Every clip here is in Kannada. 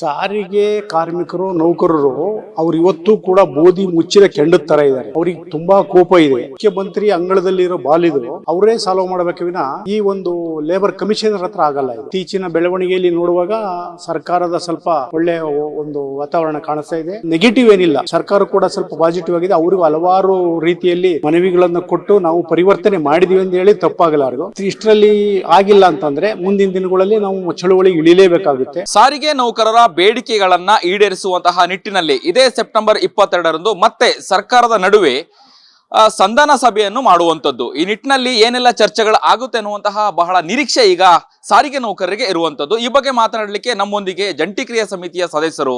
ಸಾರಿಗೆ ಕಾರ್ಮಿಕರು, ನೌಕರರು, ಅವ್ರು ಇವತ್ತು ಕೂಡ ಬೋಧಿ ಮುಚ್ಚಿದ ಕೆಂಡದ ತರ ಇದ್ದಾರೆ. ಅವ್ರಿಗೆ ತುಂಬಾ ಕೋಪ ಇದೆ. ಮುಖ್ಯಮಂತ್ರಿ ಅಂಗಳದಲ್ಲಿರೋ ಬಾಲಿದು, ಅವರೇ ಸಾಲ್ವ್ ಮಾಡಬೇಕು ವಿನ ಈ ಒಂದು ಲೇಬರ್ ಕಮಿಷನರ್ ಹತ್ರ ಆಗಲ್ಲ. ಇತ್ತೀಚಿನ ಬೆಳವಣಿಗೆಯಲ್ಲಿ ನೋಡುವಾಗ ಸರ್ಕಾರದ ಸ್ವಲ್ಪ ಒಳ್ಳೆ ಒಂದು ವಾತಾವರಣ ಕಾಣಿಸ್ತಾ ಇದೆ. ನೆಗೆಟಿವ್ ಏನಿಲ್ಲ. ಸರ್ಕಾರ ಕೂಡ ಸ್ವಲ್ಪ ಪಾಸಿಟಿವ್ ಆಗಿದೆ. ಅವ್ರಿಗೂ ಹಲವಾರು ರೀತಿಯಲ್ಲಿ ಮನವಿಗಳನ್ನು ಕೊಟ್ಟು ನಾವು ಪರಿವರ್ತನೆ ಮಾಡಿದೀವಿ ಅಂತ ಹೇಳಿ ತಪ್ಪಾಗಲಾರದು ಇಷ್ಟರಲ್ಲಿ ಆಗಿಲ್ಲ ಅಂತಂದ್ರೆ ಮುಂದಿನ ದಿನಗಳಲ್ಲಿ ನಾವು ಚಳುವಳಿ ಇಳಿಲೇಬೇಕಾಗುತ್ತೆ. ಸಾರಿಗೆ ನೌಕರರ ಬೇಡಿಕೆಗಳನ್ನ ಈಡೇರಿಸುವಂತಹ ನಿಟ್ಟಿನಲ್ಲಿ ಇದೇ ಸೆಪ್ಟೆಂಬರ್ ಇಪ್ಪತ್ತೆರಡರಂದು ಮತ್ತೆ ಸರ್ಕಾರದ ನಡುವೆ ಸಂಧಾನ ಸಭೆಯನ್ನು ಮಾಡುವಂತದ್ದು ಈ ನಿಟ್ಟಿನಲ್ಲಿ ಏನೆಲ್ಲ ಚರ್ಚೆಗಳು ಆಗುತ್ತೆ ಅನ್ನುವಂತಹ ಬಹಳ ನಿರೀಕ್ಷೆ ಈಗ ಸಾರಿಗೆ ನೌಕರರಿಗೆ ಇರುವಂಥದ್ದು. ಈ ಬಗ್ಗೆ ಮಾತನಾಡಲಿಕ್ಕೆ ನಮ್ಮೊಂದಿಗೆ ಜಂಟಿ ಕ್ರಿಯಾ ಸಮಿತಿಯ ಸದಸ್ಯರು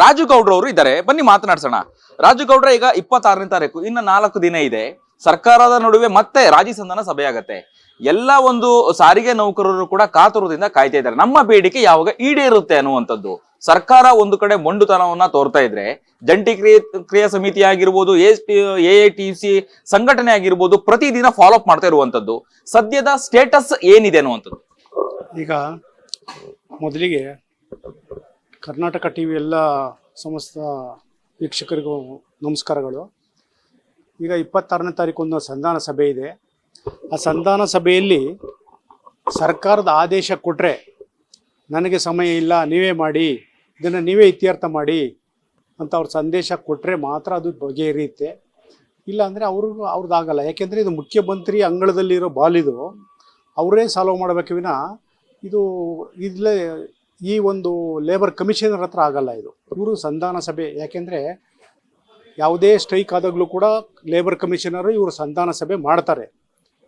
ರಾಜು ಗೌಡ್ರವರು ಇದ್ದಾರೆ. ಬನ್ನಿ ಮಾತನಾಡ್ಸೋಣ. ರಾಜು ಗೌಡ್ರ, ಈಗ ಇಪ್ಪತ್ತಾರನೇ ತಾರೀಕು, ಇನ್ನು ನಾಲ್ಕು ದಿನ ಇದೆ. ಸರ್ಕಾರದ ನಡುವೆ ಮತ್ತೆ ರಾಜಿ ಸಂಧಾನ ಸಭೆ ಆಗತ್ತೆ ಎಲ್ಲ ಒಂದು ಸಾರಿಗೆ ನೌಕರರು ಕೂಡ ಕಾತುರದಿಂದ ಕಾಯ್ತಾ ಇದ್ದಾರೆ. ನಮ್ಮ ಬೇಡಿಕೆ ಯಾವಾಗ ಈಡೇರುತ್ತೆ ಅನ್ನುವಂಥದ್ದು. ಸರ್ಕಾರ ಒಂದು ಕಡೆ ಮೊಂಡುತನವನ್ನ ತೋರ್ತಾ ಇದ್ರೆ, ಜಂಟಿ ಕ್ರಿಯೆ, ಕ್ರಿಯಾ ಸಮಿತಿ ಆಗಿರ್ಬೋದು, ಎ ಟಿ ಸಂಘಟನೆ ಆಗಿರ್ಬೋದು, ಪ್ರತಿದಿನ ಫಾಲೋಅಪ್ ಮಾಡ್ತಾ ಇರುವಂತದ್ದು ಸದ್ಯದ ಸ್ಟೇಟಸ್ ಏನಿದೆ ಅನ್ನುವಂಥದ್ದು? ಈಗ ಮೊದಲಿಗೆ ಕರ್ನಾಟಕ ಟಿವಿ ಎಲ್ಲ ಸಮಸ್ತ ವೀಕ್ಷಕರಿಗೂ ನಮಸ್ಕಾರಗಳು. ಈಗ ಇಪ್ಪತ್ತಾರನೇ ತಾರೀಕು ಒಂದು ಸಂಧಾನ ಸಭೆ ಇದೆ. ಆ ಸಂಧಾನ ಸಭೆಯಲ್ಲಿ ಸರ್ಕಾರದ ಆದೇಶ ಕೊಟ್ಟರೆ ನನಗೆ ಸಮಯ ಇಲ್ಲ, ನೀವೇ ಮಾಡಿ, ಇದನ್ನು ನೀವೇ ಇತ್ಯರ್ಥ ಮಾಡಿ ಅಂತ ಅವ್ರ ಸಂದೇಶ ಕೊಟ್ಟರೆ ಮಾತ್ರ ಅದು ಬಗೆಹರಿಯುತ್ತೆ. ಇಲ್ಲ ಅಂದರೆ ಅವ್ರಿಗೂ ಅವ್ರದ್ದಾಗಲ್ಲ ಯಾಕೆಂದರೆ ಇದು ಮುಖ್ಯಮಂತ್ರಿ ಅಂಗಳದಲ್ಲಿರೋ ಬಾಲಿದು ಅವರೇ ಸಾಲ್ವ್ ಮಾಡಬೇಕು ವಿನ ಇದು ಇಲ್ಲೇ ಈ ಒಂದು ಲೇಬರ್ ಕಮಿಷನರ್ ಹತ್ರ ಆಗಲ್ಲ ಇದು. ಇವರು ಸಂಧಾನ ಸಭೆ. ಯಾಕೆಂದರೆ ಯಾವುದೇ ಸ್ಟ್ರೈಕ್ ಆದಾಗಲೂ ಕೂಡ ಲೇಬರ್ ಕಮಿಷನರು ಇವರು ಸಂಧಾನ ಸಭೆ ಮಾಡ್ತಾರೆ.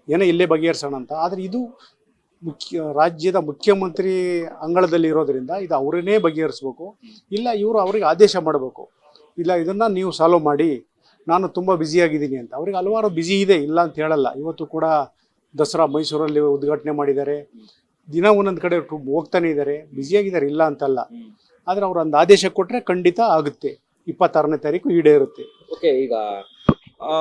ಏನೋ ಇಲ್ಲೇ ಬಗೆಹರಿಸೋಣ ಅಂತ. ಆದರೆ ಇದು ಮುಖ್ಯ ರಾಜ್ಯದ ಮುಖ್ಯಮಂತ್ರಿ ಅಂಗಳದಲ್ಲಿ ಇರೋದ್ರಿಂದ ಇದು ಅವರನ್ನೇ ಬಗೆಹರಿಸ್ಬೇಕು. ಇಲ್ಲ ಇವರು ಅವ್ರಿಗೆ ಆದೇಶ ಮಾಡಬೇಕು. ಇಲ್ಲ ಇದನ್ನು ನೀವು ಸಾಲ್ವ್ ಮಾಡಿ ನಾನು ತುಂಬ ಬ್ಯುಸಿಯಾಗಿದ್ದೀನಿ ಅಂತ. ಅವ್ರಿಗೆ ಹಲವಾರು ಬ್ಯುಸಿ ಇದೆ ಇಲ್ಲ ಅಂತ ಹೇಳಲ್ಲ. ಇವತ್ತು ಕೂಡ ದಸರಾ ಮೈಸೂರಲ್ಲಿ ಉದ್ಘಾಟನೆ ಮಾಡಿದ್ದಾರೆ. ದಿನ ಒಂದೊಂದು ಕಡೆ ಹೋಗ್ತಾನೆ ಇದ್ದಾರೆ. ಬ್ಯುಸಿಯಾಗಿದ್ದಾರೆ ಇಲ್ಲ ಅಂತಲ್ಲ. ಆದರೆ ಅವ್ರು ಒಂದು ಆದೇಶ ಕೊಟ್ಟರೆ ಖಂಡಿತ ಆಗುತ್ತೆ. ಇಪ್ಪತ್ತಾರನೇ ತಾರೀಕು ಈಡೇರುತ್ತೆ. ಓಕೆ ಈಗ ಆ,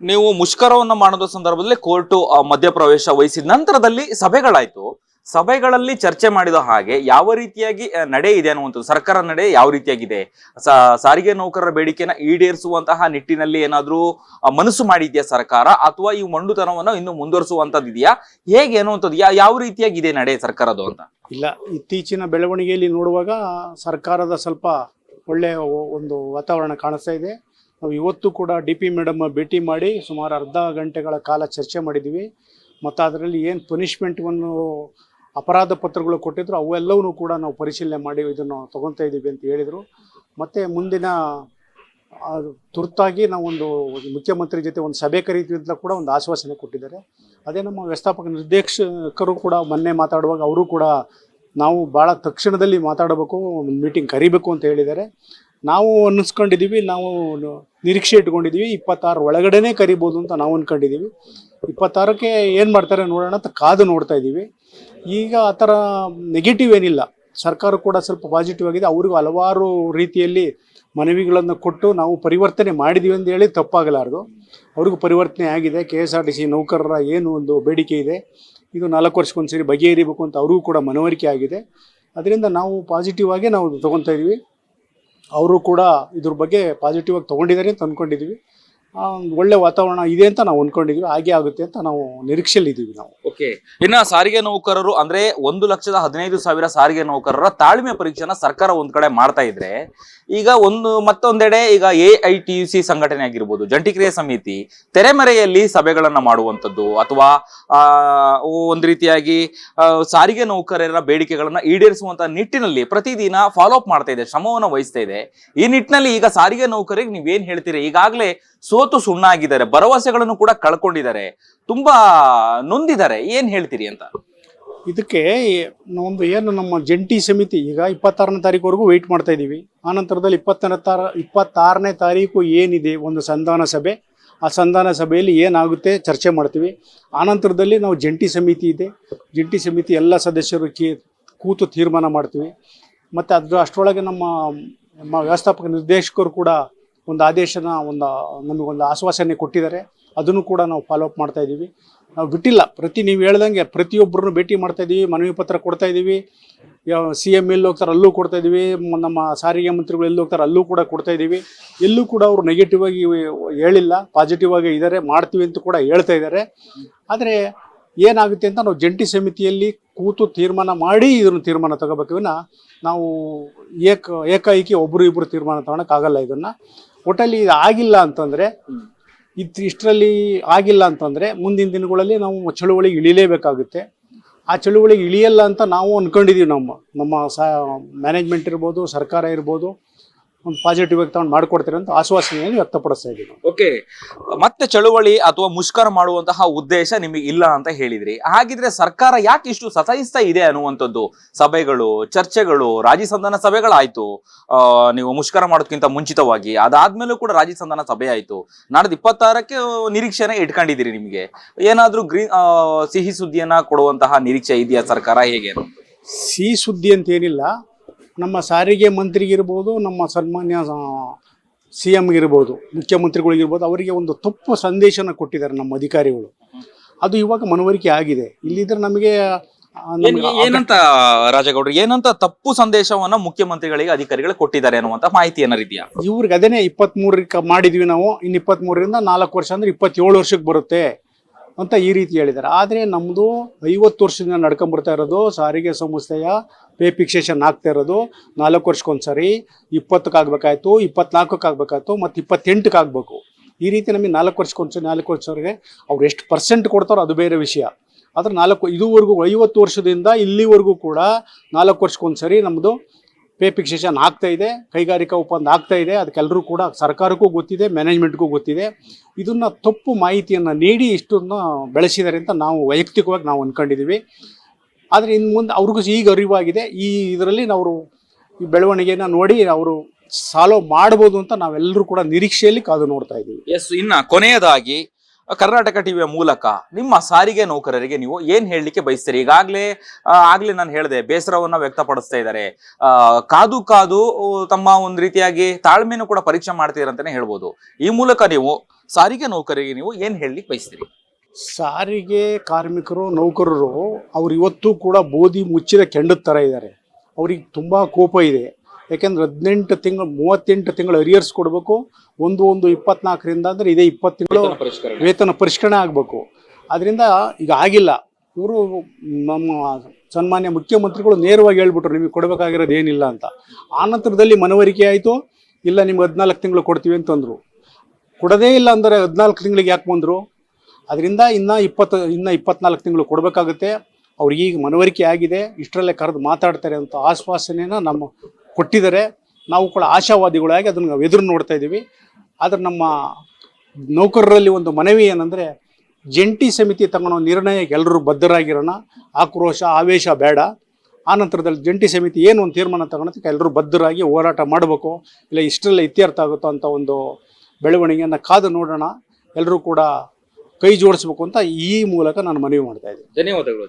ನೀವು ಮುಷ್ಕರವನ್ನ ಮಾಡೋದ ಸಂದರ್ಭದಲ್ಲಿ ಕೋರ್ಟು ಮಧ್ಯಪ್ರವೇಶ ವಹಿಸಿದ ನಂತರದಲ್ಲಿ ಸಭೆಗಳಾಯ್ತು. ಸಭೆಗಳಲ್ಲಿ ಚರ್ಚೆ ಮಾಡಿದ ಹಾಗೆ ಯಾವ ರೀತಿಯಾಗಿ ಆ, ನಡೆ ಇದೆ ಅನ್ನುವಂಥದ್ದು ಸರ್ಕಾರ ನಡೆ ಯಾವ ರೀತಿಯಾಗಿದೆ? ಸ- ಸಾರಿಗೆ ನೌಕರರ ಬೇಡಿಕೆನ ಈಡೇರಿಸುವಂತಹ ನಿಟ್ಟಿನಲ್ಲಿ ಏನಾದ್ರೂ ಮನಸ್ಸು ಮಾಡಿದ್ಯಾ ಸರ್ಕಾರ? ಅಥವಾ ಈ ಮಂಡುತನವನ್ನು ಇನ್ನು ಮುಂದುವರಿಸುವಂತದ್ದು ಇದೆಯಾ? ಹೇಗೆ ಅನ್ನುವಂಥದ್ದು ಯಾ- ಯಾವ ರೀತಿಯಾಗಿದೆ ನಡೆ ಸರ್ಕಾರದ್ದು ಅಂತ? ಇಲ್ಲ ಇತ್ತೀಚಿನ ಬೆಳವಣಿಗೆಯಲ್ಲಿ ನೋಡುವಾಗ ಸರ್ಕಾರದ ಸ್ವಲ್ಪ ಒಳ್ಳೆಯ ಒಂದು ವಾತಾವರಣ ಕಾಣಿಸ್ತಾ ಇದೆ. ನಾವು ಇವತ್ತು ಕೂಡ ಡಿ ಪಿ ಮೇಡಮ್ ಭೇಟಿ ಮಾಡಿ ಸುಮಾರು ಅರ್ಧ ಗಂಟೆಗಳ ಕಾಲ ಚರ್ಚೆ ಮಾಡಿದ್ದೀವಿ ಮತ್ತು ಅದರಲ್ಲಿ ಏನು ಪನಿಷ್ಮೆಂಟ್ವನ್ನು ಅಪರಾಧ ಪತ್ರಗಳು ಕೊಟ್ಟಿದ್ರು ಅವೆಲ್ಲವೂ ಕೂಡ ನಾವು ಪರಿಶೀಲನೆ ಮಾಡಿ ಇದನ್ನು ತೊಗೊತಾ ಇದ್ದೀವಿ ಅಂತ ಹೇಳಿದರು. ಮತ್ತು ಮುಂದಿನ ತುರ್ತಾಗಿ ನಾವೊಂದು ಮುಖ್ಯಮಂತ್ರಿ ಜೊತೆ ಒಂದು ಸಭೆ ಕರೀತೀವಿ ಅಂತ ಕೂಡ ಒಂದು ಆಶ್ವಾಸನೆ ಕೊಟ್ಟಿದ್ದಾರೆ. ಅದೇ ನಮ್ಮ ವ್ಯವಸ್ಥಾಪಕ ನಿರ್ದೇಶಕರು ಕೂಡ ಮೊನ್ನೆ ಮಾತಾಡುವಾಗ ಅವರು ಕೂಡ ನಾವು ಭಾಳ ತಕ್ಷಣದಲ್ಲಿ ಮಾತಾಡಬೇಕು, ಒಂದು ಮೀಟಿಂಗ್ ಕರಿಬೇಕು ಅಂತ ಹೇಳಿದ್ದಾರೆ. ನಾವು ಅನ್ನಿಸ್ಕೊಂಡಿದ್ದೀವಿ, ನಾವು ನಿರೀಕ್ಷೆ ಇಟ್ಕೊಂಡಿದ್ದೀವಿ, ಇಪ್ಪತ್ತಾರು ಒಳಗಡೆನೇ ಕರಿಬೋದು ಅಂತ ನಾವು ಅಂದ್ಕೊಂಡಿದ್ದೀವಿ ಇಪ್ಪತ್ತಾರಕ್ಕೆ ಏನು ಮಾಡ್ತಾರೆ ನೋಡೋಣ ಅಂತ ಕಾದು ನೋಡ್ತಾ ಇದ್ದೀವಿ. ಈಗ ಆ ಥರ ನೆಗೆಟಿವ್ ಏನಿಲ್ಲ. ಸರ್ಕಾರ ಕೂಡ ಸ್ವಲ್ಪ ಪಾಸಿಟಿವ್ ಆಗಿದೆ. ಅವ್ರಿಗೂ ಹಲವಾರು ರೀತಿಯಲ್ಲಿ ಮನವಿಗಳನ್ನು ಕೊಟ್ಟು ನಾವು ಪರಿವರ್ತನೆ ಮಾಡಿದ್ದೀವಿ ಅಂತ ಹೇಳಿ ತಪ್ಪಾಗಲಾರ್ದು. ಅವ್ರಿಗೂ ಪರಿವರ್ತನೆ ಆಗಿದೆ. K S R T C ನೌಕರರ ಏನು ಒಂದು ಬೇಡಿಕೆ ಇದೆ. ಇದು ನಾಲ್ಕು ವರ್ಷಕ್ಕೊಂದ್ಸರಿ ಬಗೆಹರಿಬೇಕು ಅಂತ ಅವ್ರಿಗೂ ಕೂಡ ಮನವರಿಕೆ ಆಗಿದೆ. ಅದರಿಂದ ನಾವು ಪಾಸಿಟಿವ್ ಆಗಿ ನಾವು ತೊಗೊತಾ ಇದ್ದೀವಿ ಅವರು ಕೂಡ ಇದ್ರ ಬಗ್ಗೆ ಪಾಸಿಟಿವ್ ಆಗಿ ತೊಗೊಂಡಿದ್ದಾರೆ ಅಂತ ಅಂದ್ಕೊಂಡಿದ್ದೀವಿ ಒಂದು ಒಳ್ಳೆ ವಾತಾವರಣ ಇದೆ ಅಂತ ನಾವು ಅನ್ಕೊಂಡಿದೀವಿ ಹಾಗೆ ಆಗುತ್ತೆ ಅಂತ ನಾವು ನಿರೀಕ್ಷೆಯಲ್ಲಿ ಇದ್ದೀವಿ ನಾವು. ಓಕೆ. ಇನ್ನ ಸಾರಿಗೆ ನೌಕರರು ಅಂದ್ರೆ ಒಂದು ಲಕ್ಷದ ಹದಿನೈದು ಸಾವಿರ ಸಾರಿಗೆ ನೌಕರರ ತಾಳ್ಮೆ ಪರೀಕ್ಷೆನ ಸರ್ಕಾರ ಒಂದ್ ಕಡೆ ಮಾಡ್ತಾ ಇದ್ರೆ, ಈಗ ಒಂದು ಮತ್ತೊಂದೆಡೆ ಈಗ ಎ ಐ ಟಿ ಸಿ ಸಂಘಟನೆ ಆಗಿರ್ಬೋದು, ಜಂಟಿ ಕ್ರಿಯೆ ಸಮಿತಿ, ತೆರೆಮರೆಯಲ್ಲಿ ಸಭೆಗಳನ್ನ ಮಾಡುವಂಥದ್ದು, ಅಥವಾ ಒಂದು ರೀತಿಯಾಗಿ ಸಾರಿಗೆ ನೌಕರರ ಬೇಡಿಕೆಗಳನ್ನ ಈಡೇರಿಸುವಂತ ನಿಟ್ಟಿನಲ್ಲಿ ಪ್ರತಿದಿನ ಫಾಲೋಅಪ್ ಮಾಡ್ತಾ ಇದೆ, ಶ್ರಮವನ್ನು ವಹಿಸ್ತಾ ಇದೆ. ಈ ನಿಟ್ಟಿನಲ್ಲಿ ಈಗ ಸಾರಿಗೆ ನೌಕರಿಗೆ ನೀವೇನ್ ಹೇಳ್ತೀರಿ? ಈಗಾಗಲೇ ಸೋತು ಸುಣ್ಣಾಗಿದ್ದಾರೆ, ಭರವಸೆಗಳನ್ನು ಕೂಡ ಕಳ್ಕೊಂಡಿದ್ದಾರೆ, ತುಂಬಾ ನೊಂದಿದ್ದಾರೆ. ಏನ್ ಹೇಳ್ತೀರಿ ಅಂತ? ಇದಕ್ಕೆ ಒಂದು ಏನು ನಮ್ಮ ಜಂಟಿ ಸಮಿತಿ, ಈಗ ಇಪ್ಪತ್ತಾರನೇ ತಾರೀಕುವರೆಗೂ ವೆಯ್ಟ್ ಮಾಡ್ತಾ ಇದ್ದೀವಿ. ಆನಂತರದಲ್ಲಿ ಇಪ್ಪತ್ತನೇ ತಾರ, ಇಪ್ಪತ್ತಾರನೇ ತಾರೀಕು ಏನಿದೆ ಒಂದು ಸಂಧಾನ ಸಭೆ, ಆ ಸಂಧಾನ ಸಭೆಯಲ್ಲಿ ಏನಾಗುತ್ತೆ ಚರ್ಚೆ ಮಾಡ್ತೀವಿ. ಆನಂತರದಲ್ಲಿ ನಾವು ಜಂಟಿ ಸಮಿತಿ ಇದೆ. ಜಂಟಿ ಸಮಿತಿ ಎಲ್ಲ ಸದಸ್ಯರು ಕೇ, ಕೂತು ತೀರ್ಮಾನ ಮಾಡ್ತೀವಿ. ಮತ್ತು ಅದ್ರ ಅಷ್ಟರೊಳಗೆ ನಮ್ಮ ನಮ್ಮ ವ್ಯವಸ್ಥಾಪಕ ನಿರ್ದೇಶಕರು ಕೂಡ ಒಂದು ಆದೇಶನ, ಒಂದು, ನಮಗೊಂದು ಆಶ್ವಾಸನೆ ಕೊಟ್ಟಿದ್ದಾರೆ. ಅದನ್ನು ಕೂಡ ನಾವು ಫಾಲೋ ಅಪ್ ಮಾಡ್ತಾ ಇದ್ದೀವಿ. ನಾವು ಬಿಟ್ಟಿಲ್ಲ. ಪ್ರತಿ ನೀವು ಹೇಳ್ದಂಗೆ ಪ್ರತಿಯೊಬ್ಬರನ್ನು ಭೇಟಿ ಮಾಡ್ತಾ ಇದ್ದೀವಿ, ಮನವಿ ಪತ್ರ ಕೊಡ್ತಾ ಇದ್ದೀವಿ. ಸಿ ಎಂ ಎಲ್ಲಿ ಹೋಗ್ತಾರೆ ಅಲ್ಲೂ ಕೊಡ್ತಾ ಇದ್ದೀವಿ. ನಮ್ಮ ಸಾರಿಗೆ ಮಂತ್ರಿಗಳು ಎಲ್ಲಿ ಹೋಗ್ತಾರೆ ಅಲ್ಲೂ ಕೂಡ ಕೊಡ್ತಾ ಇದ್ದೀವಿ. ಎಲ್ಲೂ ಕೂಡ ಅವರು ನೆಗೆಟಿವ್ ಆಗಿ ಹೇಳಿಲ್ಲ. ಪಾಸಿಟಿವ್ ಆಗಿ ಇದ್ದಾರೆ. ಮಾಡ್ತೀವಿ ಅಂತ ಕೂಡ ಹೇಳ್ತಾ ಇದ್ದಾರೆ. ಆದರೆ ಏನಾಗುತ್ತೆ ಅಂತ ನಾವು ಜಂಟಿ ಸಮಿತಿಯಲ್ಲಿ ಕೂತು ತೀರ್ಮಾನ ಮಾಡಿ ಇದನ್ನು ತೀರ್ಮಾನ ತಗೋಬೇಕು. ವಿನ ನಾವು ಏಕ, ಏಕಾಏಕಿ ಒಬ್ಬರು ಇಬ್ಬರು ತೀರ್ಮಾನ ತಗೊಳಕ್ಕಾಗಲ್ಲ ಇದನ್ನು. ಒಟ್ಟಲ್ಲಿ ಇದು ಆಗಿಲ್ಲ ಅಂತಂದರೆ ಇತ್ತು ಇಷ್ಟರಲ್ಲಿ ಆಗಿಲ್ಲ ಅಂತಂದರೆ ಮುಂದಿನ ದಿನಗಳಲ್ಲಿ ನಾವು ಚಳುವಳಿಗೆ ಇಳಿಲೇಬೇಕಾಗುತ್ತೆ. ಆ ಚಳುವಳಿಗೆ ಇಳಿಯಲ್ಲ ಅಂತ ನಾವು ಅನ್ಕೊಂಡಿದೀವಿ ನಮ್ಮ ನಮ್ಮ ಸ ಮ್ಯಾನೇಜ್ಮೆಂಟ್ ಇರ್ಬೋದು, ಸರ್ಕಾರ ಇರ್ಬೋದು ಒಂದು ಪಾಸಿಟಿವ್ ಆಗಿ ತಗೊಂಡು ಮಾಡಿಕೊಡ್ತೀರಿ ಅಂತ ಆಶ್ವಾಸನೆಯನ್ನು ವ್ಯಕ್ತಪಡಿಸ್ತಾ ಇದ್ದೀವಿ. ಓಕೆ ಮತ್ತೆ ಚಳುವಳಿ ಅಥವಾ ಮುಷ್ಕರ ಮಾಡುವಂತಹ ಉದ್ದೇಶ ನಿಮಗೆ ಇಲ್ಲ ಅಂತ ಹೇಳಿದ್ರಿ. ಹಾಗಿದ್ರೆ ಸರ್ಕಾರ ಯಾಕೆ ಇಷ್ಟು ಸತಾಯಿಸ್ತಾ ಇದೆ ಅನ್ನುವಂಥದ್ದು? ಸಭೆಗಳು ಚರ್ಚೆಗಳು ರಾಜಿ ಸಂಧಾನ ಸಭೆಗಳಾಯ್ತು. ನೀವು ಮುಷ್ಕರ ಮಾಡೋದಕ್ಕಿಂತ ಮುಂಚಿತವಾಗಿ. ಅದಾದ್ಮೇಲೂ ಕೂಡ ರಾಜಿ ಸಂಧಾನ ಸಭೆ ಆಯ್ತು. ನಾಡ್ದು ಇಪ್ಪತ್ತಾರಕ್ಕೆ ನಿರೀಕ್ಷೆನೆ ಇಟ್ಕೊಂಡಿದ್ದೀರಿ ನಿಮಗೆ. ಏನಾದ್ರೂ ಗ್ರೀನ್ ಸಿಹಿ ಸುದ್ದಿಯನ್ನ ಕೊಡುವಂತಹ ನಿರೀಕ್ಷೆ ಇದೆಯಾ ಸರ್ಕಾರ? ಹೇಗೆ? ಸಿಹಿ ಸುದ್ದಿ ಅಂತ ಏನಿಲ್ಲ. ನಮ್ಮ ಸಾರಿಗೆ ಮಂತ್ರಿಗಿರ್ಬೋದು ನಮ್ಮ ಸನ್ಮಾನ್ಯ ಸಿ ಎಮ್ಗಿರ್ಬೋದು ಮುಖ್ಯಮಂತ್ರಿಗಳಿಗಿರ್ಬೋದು ಅವರಿಗೆ ಒಂದು ತಪ್ಪು ಸಂದೇಶನ ಕೊಟ್ಟಿದ್ದಾರೆ ನಮ್ಮ ಅಧಿಕಾರಿಗಳು. ಅದು ಇವಾಗ ಮನವರಿಕೆ ಆಗಿದೆ. ಇಲ್ಲಿದ್ರೆ ನಮಗೆ ಏನಂತ ರಾಜಗೌಡ್ರು ಏನಂತ ತಪ್ಪು ಸಂದೇಶವನ್ನ ಮುಖ್ಯಮಂತ್ರಿಗಳಿಗೆ ಅಧಿಕಾರಿಗಳು ಕೊಟ್ಟಿದ್ದಾರೆ ಅನ್ನುವಂತ ಮಾಹಿತಿ ಏನಾರು ಇದೆಯಾ? ಇವ್ರಿಗೆ ಅದೇನೆ ಇಪ್ಪತ್ತ್ಮೂರಕ್ಕೆ ಮಾಡಿದ್ವಿ ನಾವು ಇನ್ನು ಇಪ್ಪತ್ತ್ಮೂರರಿಂದ ನಾಲ್ಕು ವರ್ಷ ಅಂದ್ರೆ ಇಪ್ಪತ್ತೇಳು ವರ್ಷಕ್ಕೆ ಬರುತ್ತೆ. ಅಂತ ಈ ರೀತಿ ಹೇಳಿದ್ದಾರೆ. ಆದರೆ ನಮ್ಮದು ಐವತ್ತು ವರ್ಷದಿಂದ ನಡ್ಕೊಂಬರ್ತಾ ಇರೋದು ಸಾರಿಗೆ ಸಂಸ್ಥೆಯ ಪೇ ಫಿಕ್ಸೇಷನ್ ಆಗ್ತಾ ಇರೋದು ನಾಲ್ಕು ವರ್ಷಕ್ಕೊಂದ್ಸರಿ. ಇಪ್ಪತ್ತಕ್ಕೆ ಆಗಬೇಕಾಯ್ತು, ಇಪ್ಪತ್ನಾಲ್ಕಕ್ಕೆ ಆಗಬೇಕಾಯ್ತು, ಮತ್ತು ಇಪ್ಪತ್ತೆಂಟಕ್ಕೆ ಆಗಬೇಕು. ಈ ರೀತಿ ನಮಗೆ ನಾಲ್ಕು ವರ್ಷಕ್ಕೊಂದ್ಸರಿ, ನಾಲ್ಕು ವರ್ಷವರೆಗೆ ಅವ್ರು ಎಷ್ಟು ಪರ್ಸೆಂಟ್ ಕೊಡ್ತಾರೋ ಅದು ಬೇರೆ ವಿಷಯ. ಆದರೆ ನಾಲ್ಕು, ಇದುವರೆಗೂ ಐವತ್ತು ವರ್ಷದಿಂದ ಇಲ್ಲಿವರೆಗೂ ಕೂಡ ನಾಲ್ಕು ವರ್ಷಕ್ಕೊಂದ್ಸರಿ ನಮ್ಮದು ಪೇ ಫಿಕ್ಸೇಷನ್ ಆಗ್ತಾ ಇದೆ, ಕೈಗಾರಿಕಾ ಒಪ್ಪಂದ ಆಗ್ತಾ ಇದೆ ಅದಕ್ಕೆಲ್ಲರೂ ಕೂಡ ಸರ್ಕಾರಕ್ಕೂ ಗೊತ್ತಿದೆ ಮ್ಯಾನೇಜ್ಮೆಂಟ್ಗೂ ಗೊತ್ತಿದೆ. ಇದನ್ನು ತಪ್ಪು ಮಾಹಿತಿಯನ್ನು ನೀಡಿ ಇಷ್ಟನ್ನು ಬೆಳೆಸಿದ್ದಾರೆ ಅಂತ ನಾವು ವೈಯಕ್ತಿಕವಾಗಿ ನಾವು ಅಂದ್ಕೊಂಡಿದ್ದೀವಿ ಆದರೆ ಇನ್ನು ಮುಂದೆ ಅವ್ರಿಗೂ ಈಗ ಅರಿವಾಗಿದೆ, ಈ ಇದರಲ್ಲಿ ನಾವು ಈ ಬೆಳವಣಿಗೆಯನ್ನು ನೋಡಿ ಅವರು ಸಾಲ್ವ್ ಮಾಡ್ಬೋದು ಅಂತ ನಾವೆಲ್ಲರೂ ಕೂಡ ನಿರೀಕ್ಷೆಯಲ್ಲಿ ಕಾದು ನೋಡ್ತಾ ಇದ್ದೀವಿ. ಎಸ್ ಇನ್ನ ಕೊನೆಯದಾಗಿ ಕರ್ನಾಟಕ ಟಿವಿಯ ಮೂಲಕ ನಿಮ್ಮ ಸಾರಿಗೆ ನೌಕರರಿಗೆ ನೀವು ಏನ್ ಹೇಳಲಿಕ್ಕೆ ಬಯಸ್ತೀರಿ? ಈಗಾಗಲೇ ಆಗ್ಲೇ ನಾನು ಹೇಳಿದೆ, ಬೇಸರವನ್ನ ವ್ಯಕ್ತಪಡಿಸ್ತಾ ಇದ್ದಾರೆ. ಕಾದು ಕಾದು ತಮ್ಮ ಒಂದು ರೀತಿಯಾಗಿ ತಾಳ್ಮೆಯನ್ನು ಕೂಡ ಪರೀಕ್ಷೆ ಮಾಡ್ತೀರ ಅಂತಾನೆ ಹೇಳ್ಬೋದು. ಈ ಮೂಲಕ ನೀವು ಸಾರಿಗೆ ನೌಕರರಿಗೆ ನೀವು ಏನ್ ಹೇಳಲಿಕ್ಕೆ ಬಯಸ್ತೀರಿ? ಸಾರಿಗೆ ಕಾರ್ಮಿಕರು, ನೌಕರರು, ಅವ್ರು ಇವತ್ತು ಕೂಡ ಬೋಧಿ ಮುಚ್ಚಿದ ಕೆಂಡದ ಥರ ಇದ್ದಾರೆ. ಅವ್ರಿಗೆ ತುಂಬ ಕೋಪ ಇದೆ. ಯಾಕೆಂದ್ರೆ ಹದಿನೆಂಟು ತಿಂಗಳು ಮೂವತ್ತೆಂಟು ತಿಂಗಳು ಅರಿಯರ್ಸ್ ಕೊಡಬೇಕು. ಒಂದು ಒಂದು ಇಪ್ಪತ್ನಾಲ್ಕರಿಂದ ಅಂದರೆ ಇದೇ ಇಪ್ಪತ್ತು ತಿಂಗಳು ವೇತನ ಪರಿಷ್ಕರಣೆ ಆಗಬೇಕು. ಅದರಿಂದ ಈಗ ಆಗಿಲ್ಲ. ಇವರು ನಮ್ಮ ಸನ್ಮಾನ್ಯ ಮುಖ್ಯಮಂತ್ರಿಗಳು ನೇರವಾಗಿ ಹೇಳ್ಬಿಟ್ರು ನಿಮಗೆ ಕೊಡಬೇಕಾಗಿರೋದು ಏನಿಲ್ಲ ಅಂತ. ಆನಂತರದಲ್ಲಿ ನಂತರದಲ್ಲಿ ಮನವರಿಕೆ ಆಯಿತು. ಇಲ್ಲ ನಿಮ್ಗೆ ಹದಿನಾಲ್ಕು ತಿಂಗಳು ಕೊಡ್ತೀವಿ ಅಂತಂದರು. ಕೊಡದೇ ಇಲ್ಲ ಅಂದರೆ ಹದಿನಾಲ್ಕು ತಿಂಗಳಿಗೆ ಯಾಕೆ ಬಂದರು? ಅದರಿಂದ ಇನ್ನು ಇಪ್ಪತ್ತು ಇನ್ನೂ ಇಪ್ಪತ್ನಾಲ್ಕು ತಿಂಗಳು ಕೊಡಬೇಕಾಗುತ್ತೆ. ಅವ್ರಿಗೆ ಈಗ ಮನವರಿಕೆ ಆಗಿದೆ. ಇಷ್ಟರಲ್ಲೇ ಕರೆದು ಮಾತಾಡ್ತಾರೆ ಅಂತ ಆಶ್ವಾಸನೆನ ನಮ್ಮ ಕೊಟ್ಟಿದ್ದಾರೆ. ನಾವು ಕೂಡ ಆಶಾವಾದಿಗಳಾಗಿ ಅದನ್ನು ಎದುರು ನೋಡ್ತಾ ಇದ್ದೀವಿ. ಆದರೆ ನಮ್ಮ ನೌಕರರಲ್ಲಿ ಒಂದು ಮನವಿ ಏನಂದರೆ, ಜಂಟಿ ಸಮಿತಿ ತಗೊಳ್ಳೋ ನಿರ್ಣಯಕ್ಕೆ ಎಲ್ಲರೂ ಬದ್ಧರಾಗಿರೋಣ. ಆಕ್ರೋಶ, ಆವೇಶ ಬೇಡ. ಆ ನಂತರದಲ್ಲಿ ಜಂಟಿ ಸಮಿತಿ ಏನು ಒಂದು ತೀರ್ಮಾನ ತಗೊಳೋದಕ್ಕೆ ಎಲ್ಲರೂ ಬದ್ಧರಾಗಿ ಹೋರಾಟ ಮಾಡಬೇಕು. ಇಲ್ಲ ಇಷ್ಟೆಲ್ಲ ಇತ್ಯರ್ಥ ಆಗುತ್ತೋ ಅಂತ ಒಂದು ಬೆಳವಣಿಗೆಯನ್ನು ಕಾದು ನೋಡೋಣ. ಎಲ್ಲರೂ ಕೂಡ ಕೈ ಜೋಡಿಸ್ಬೇಕು ಅಂತ ಈ ಮೂಲಕ ನಾನು ಮನವಿ ಮಾಡ್ತಾ ಇದ್ದೀನಿ. ಧನ್ಯವಾದಗಳು.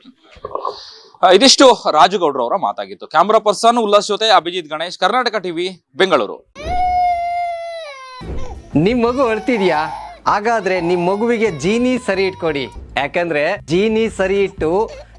ಇದಿಷ್ಟು ರಾಜುಗೌಡ್ರು ಅವರ ಮಾತಾಗಿತ್ತು. ಕ್ಯಾಮ್ರಾ ಪರ್ಸನ್ ಉಲ್ಲಾಸ್ ಜೊತೆ ಅಭಿಜಿತ್ ಗಣೇಶ್, ಕರ್ನಾಟಕ ಟಿವಿ, ಬೆಂಗಳೂರು. ನಿಮ್ ಮಗು ಅಳ್ತಿದ್ಯಾ? ಹಾಗಾದ್ರೆ ನಿಮ್ ಮಗುವಿಗೆ ಜೀನಿ ಸರಿ ಇಟ್ಕೊಡಿ. ಯಾಕಂದ್ರೆ ಜೀನಿ ಸರಿ ಇಟ್ಟು